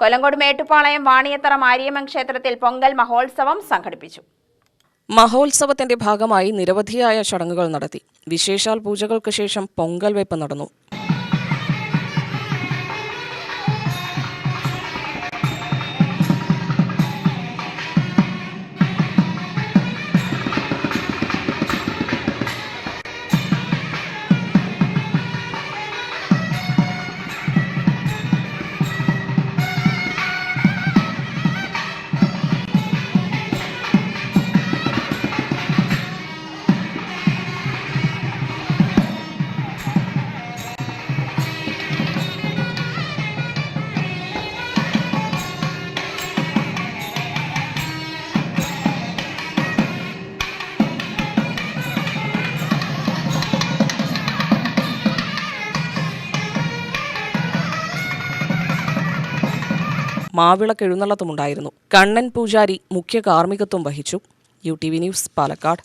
കൊല്ലങ്കോട് മേട്ടുപാളയം വാണിയത്തറ മാരിയമ്മൻ ക്ഷേത്രത്തിൽ പൊങ്കൽ മഹോത്സവം സംഘടിപ്പിച്ചു. മഹോത്സവത്തിന്റെ ഭാഗമായി നിരവധിയായ ചടങ്ങുകൾ നടത്തി. വിശേഷാൽ പൂജകൾക്ക് ശേഷം പൊങ്കൽ വെപ്പ് നടന്നു. മാവിളക്ക് എഴുന്നള്ളത്തുമുണ്ടായിരുന്നു. കണ്ണൻ പൂജാരി മുഖ്യ കാർമ്മികത്വം വഹിച്ചു. U T V news Palakkad.